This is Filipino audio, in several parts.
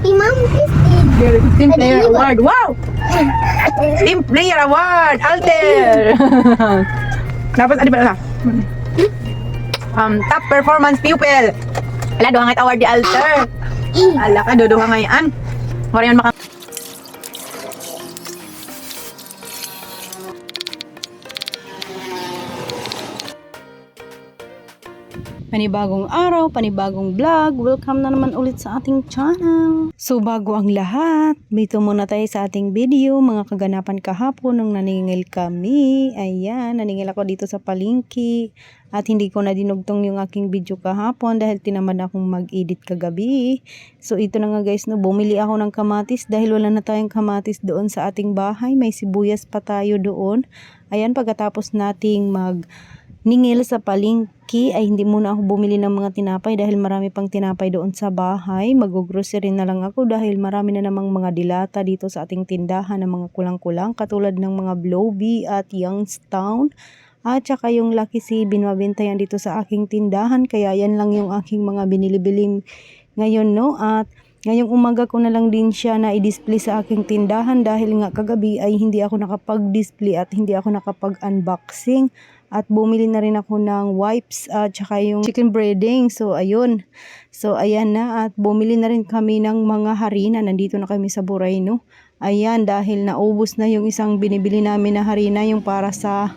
Imam. Team Player Award. Wow! Team Player Award. Alter. Dapat ano ba? Um, top performance pupil. Ala, doha ngayt award di Alter. Ala ka, dodoha ngayon. Wala yun maka... Panibagong araw, panibagong vlog. Welcome na naman ulit sa ating channel. So bago ang lahat, dito muna tayo sa ating video, mga kaganapan kahapon nung naningil kami. Ayan, naningil ako dito sa palingki. At hindi ko na dinugtong yung aking video kahapon dahil tinamad akong mag-edit kagabi. So ito na nga guys, no, bumili ako ng kamatis dahil wala na tayong kamatis doon sa ating bahay. May sibuyas pa tayo doon. Ayan, pagkatapos nating mag ningil sa palingki ay hindi muna ako bumili ng mga tinapay dahil marami pang tinapay doon sa bahay. Mag-grocery na lang ako dahil marami na namang mga dilata dito sa ating tindahan ng mga kulang-kulang katulad ng mga Blowbee at Youngstown. At saka yung Lucky C, binabenta yan dito sa aking tindahan. Kaya yan lang yung aking mga binili-biling ngayon, no? At ngayong umaga ko na lang din siya na i-display sa aking tindahan dahil nga kagabi ay hindi ako nakapag-display at hindi ako nakapag-unboxing. At bumili na rin ako ng wipes at saka yung chicken breading. So, ayun. So, ayan na. At bumili na rin kami ng mga harina. Nandito na kami sa Burayno. Ayan, dahil naubos na yung isang binibili namin na harina, yung para sa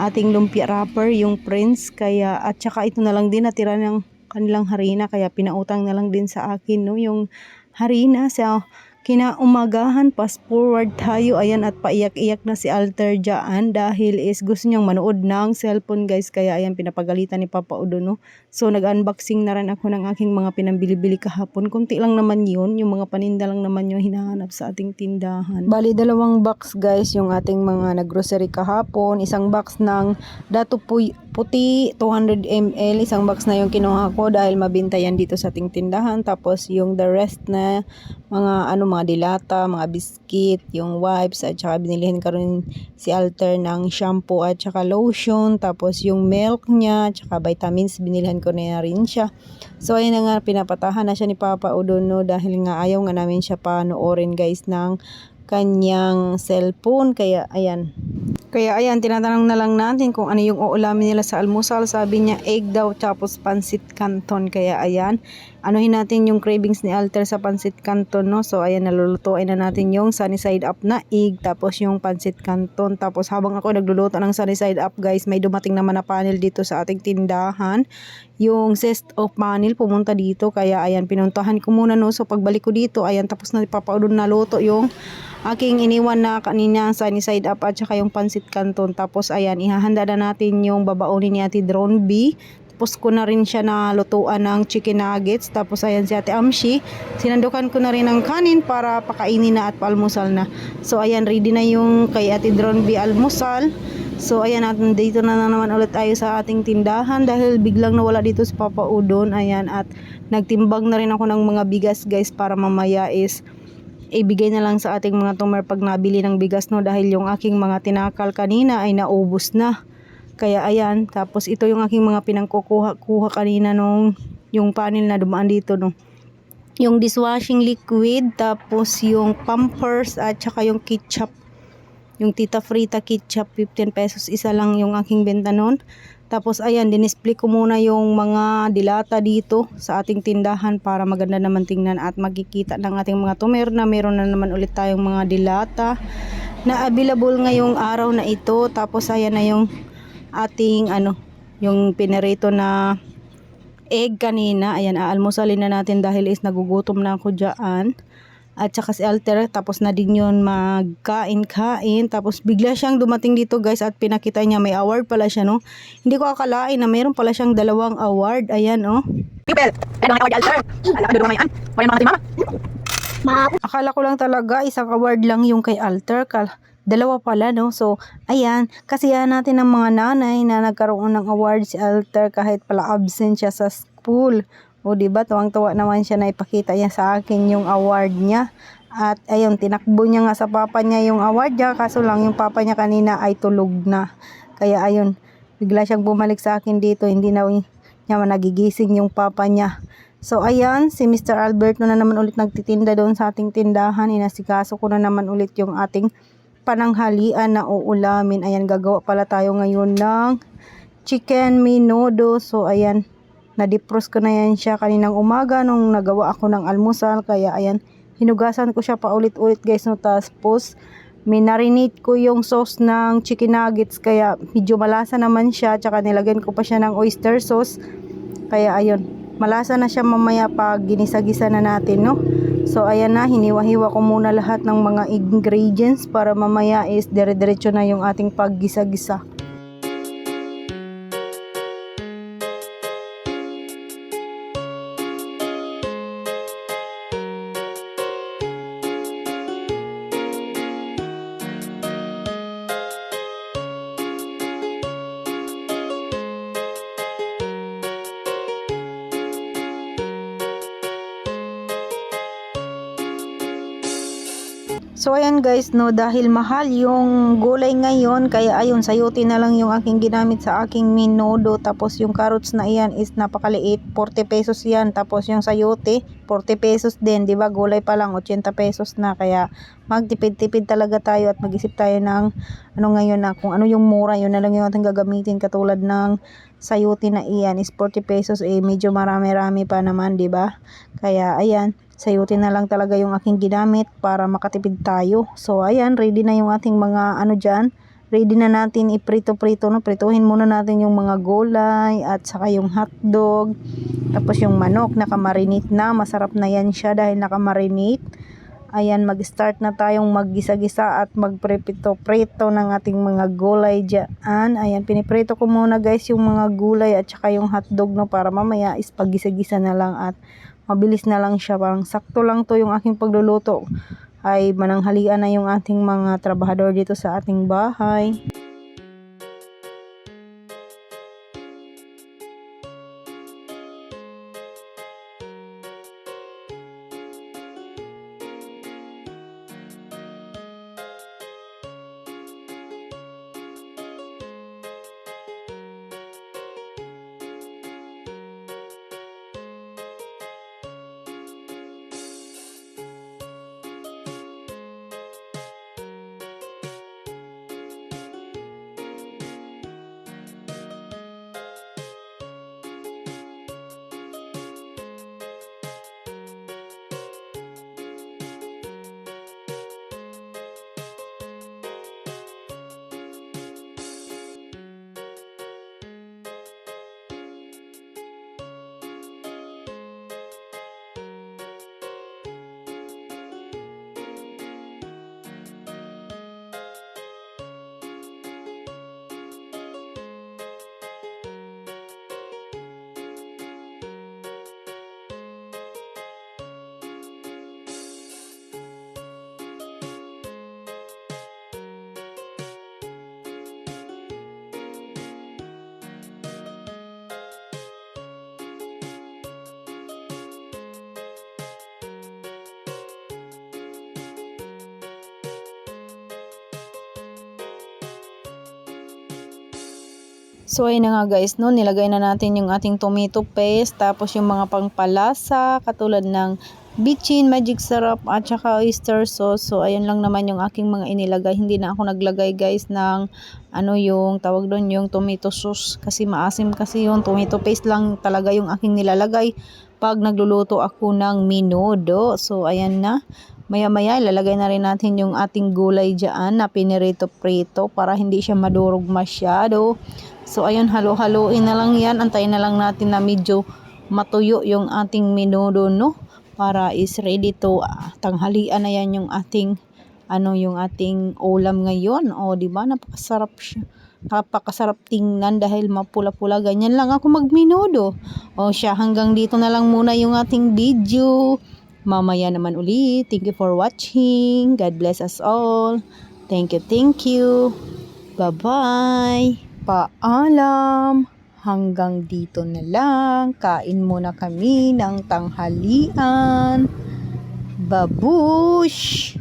ating lumpia wrapper, yung Prince. Kaya, at saka ito na lang din, natira ng kanilang harina. Kaya pinautang na lang din sa akin, no, yung harina. So, kinaumagahan, fast forward tayo, ayan, at paiyak-iyak na si Alter dyan dahil is gusto niyang manood ng cellphone guys, kaya ayan, pinapagalitan ni Papa Udo, no. So, nag-unboxing na rin ako ng aking mga pinambili-bili kahapon. Kunti lang naman yun, yung mga paninda lang naman yung hinahanap sa ating tindahan. Bali, dalawang box guys, yung ating mga naggrocery kahapon. Isang box ng Dato puti 200 ml isang box na yung kinuha ko dahil mabinta yan dito sa ating tindahan tapos yung the rest na mga ano mga dilata mga biscuit yung wipes at saka binilihan ko rin si Alter ng shampoo at saka lotion tapos yung milk niya at saka vitamins binilihan ko na rin siya. So ayun na nga pinapatahan na siya ni Papa Udono dahil nga ayaw nga namin siya panoorin guys ng kanyang cellphone. Kaya ayan kaya ayan, tinatanong na lang natin kung ano yung uulamin nila sa almusal. Sabi niya egg daw tapos pansit canton. Kaya ayan, anuhin natin yung cravings ni Alter sa pansit canton, no? So ayan, nalulutuin na natin yung sunny side up na egg tapos yung pansit canton. Tapos habang ako nagluluto ng sunny side up, guys, may dumating naman na panel dito sa ating tindahan. Yung zest of panel pumunta dito. Kaya ayan, pinuntahan ko muna, no? So pagbalik ko dito, ayan, tapos na papaudon na luto yung aking iniwan na kanina sunny side up at saka yung pansit canton. Tapos ayan, ihahanda na natin yung babaunin ni Ate Drone B. Tapos ko na rin siya na lutuan ng chicken nuggets. Tapos ayan si Ate Amshi. Sinandukan ko na rin ng kanin para pakainin na at palmusal na. So ayan, ready na yung kay Ate Drone B almusal. So ayan natin dito na, na naman ulit tayo sa ating tindahan dahil biglang nawala dito si Papa Udon. Ayan at nagtimbang na rin ako ng mga bigas guys para mamaya is ibigay na lang sa ating mga tumer pag nabili ng bigas no dahil yung aking mga tinakal kanina ay naubos na. Kaya ayan, tapos ito yung aking mga pinangkukuha-kuha kanina nung yung panel na dumaan dito no. Yung dishwashing liquid, tapos yung pampers at saka yung ketchup. Yung Tita Frita ketchup, 15 pesos isa lang yung aking benta noon. Tapos ayan, dinisplay ko muna yung mga dilata dito sa ating tindahan para maganda naman tingnan at makikita ng ating mga tumer na meron na naman ulit tayong mga dilata na available ngayong araw na ito. Tapos ayan na yung ating ano, yung pinarito na egg kanina. Ayan, aalmusalin na natin dahil is nagugutom na ako dyan at saka si Alter tapos na din yun magkain-kain tapos bigla siyang dumating dito guys at pinakita niya may award pala siya no hindi ko akalain na mayroon pala siyang dalawang award ayan oh Pupil. Ano ang award Alter? Ala ka, dodoha ngayon. Wala mga mama. Ma akala ko lang talaga isang award lang yung kay Alter kal dalawa pala no so ayan kasiyahan natin ng mga nanay na nagkaroon ng award si Alter kahit pala absent siya sa school o di ba tuwang-tuwa naman siya na ipakita niya sa akin yung award niya. At ayun, tinakbo niya nga sa papa niya yung award niya kaso lang yung papa niya kanina ay tulog na. Kaya ayun, bigla siyang bumalik sa akin dito, hindi na niya nagigising yung papa niya. So, ayan, si Mr. Alberto na naman ulit nagtitinda doon sa ating tindahan. Inasikaso ko na naman ulit yung ating pananghalian na uulamin. Ayan, gagawa pala tayo ngayon ng chicken minudo. So, ayan, na-defrost ko na yan siya kaninang umaga nung nagawa ako ng almusal. Kaya, ayan, hinugasan ko siya paulit-ulit guys. No, tapos, minarinate ko yung sauce ng chicken nuggets. Kaya, medyo malasa naman siya. Tsaka, nilagyan ko pa siya ng oyster sauce. Kaya, ayun, malasa na siya mamaya pag ginisa-gisa na natin, no? So, ayan na, hiniwa-hiwa ko muna lahat ng mga ingredients para mamaya is dire-diretso na yung ating paggisa-gisa. So ayan guys, no, dahil mahal yung gulay ngayon, kaya ayun, sayote na lang yung aking ginamit sa aking minodo. Tapos yung carrots na iyan is napakaliit, 40 pesos yan. Tapos yung sayote, 40 pesos din, di ba? Gulay pa lang, 80 pesos na. Kaya magtipid-tipid talaga tayo at mag-isip tayo ng ano ngayon na kung ano yung mura, yun na lang yung ating gagamitin. Katulad ng sayote na iyan is 40 pesos, eh medyo marami-rami pa naman, di ba? Kaya ayan, sayutin na lang talaga yung aking ginamit para makatipid tayo. So, ayan, ready na yung ating mga ano dyan. Ready na natin iprito-prito, no? Prituhin muna natin yung mga gulay at saka yung hotdog. Tapos yung manok, nakamarinate na. Masarap na yan siya dahil nakamarinate. Ayan, mag-start na tayong maggisa-gisa at magprepito-prito ng ating mga gulay dyan. Ayan, piniprito ko muna guys yung mga gulay at saka yung hotdog, no? Para mamaya is paggisa-gisa na lang at mabilis na lang siya. Parang sakto lang to yung aking pagluluto. Ay mananghalian na yung ating mga trabahador dito sa ating bahay. So ayun na nga guys, no, nilagay na natin yung ating tomato paste, tapos yung mga pangpalasa, katulad ng bitchin, magic syrup, at saka oyster sauce. So ayun lang naman yung aking mga inilagay. Hindi na ako naglagay guys ng ano yung tawag doon yung tomato sauce kasi maasim kasi yung tomato paste lang talaga yung aking nilalagay pag nagluluto ako ng minudo. So ayan na. Maya-maya, ilalagay na rin natin yung ating gulay dyan na pinirito-prito para hindi siya madurog masyado. So, ayun, halo-haloin na lang yan. Antayin na lang natin na medyo matuyo yung ating minudo, no? Para is ready to ah, tanghalian na yan yung ating ano yung ating ulam ngayon. O, di ba? Napakasarap siya. Napakasarap tingnan dahil mapula-pula. Ganyan lang ako magminudo. O siya, hanggang dito na lang muna yung ating video. Mamaya naman ulit. Thank you for watching. God bless us all. Thank you, thank you. Bye-bye. Paalam. Hanggang dito na lang. Kain muna kami ng tanghalian. Babush!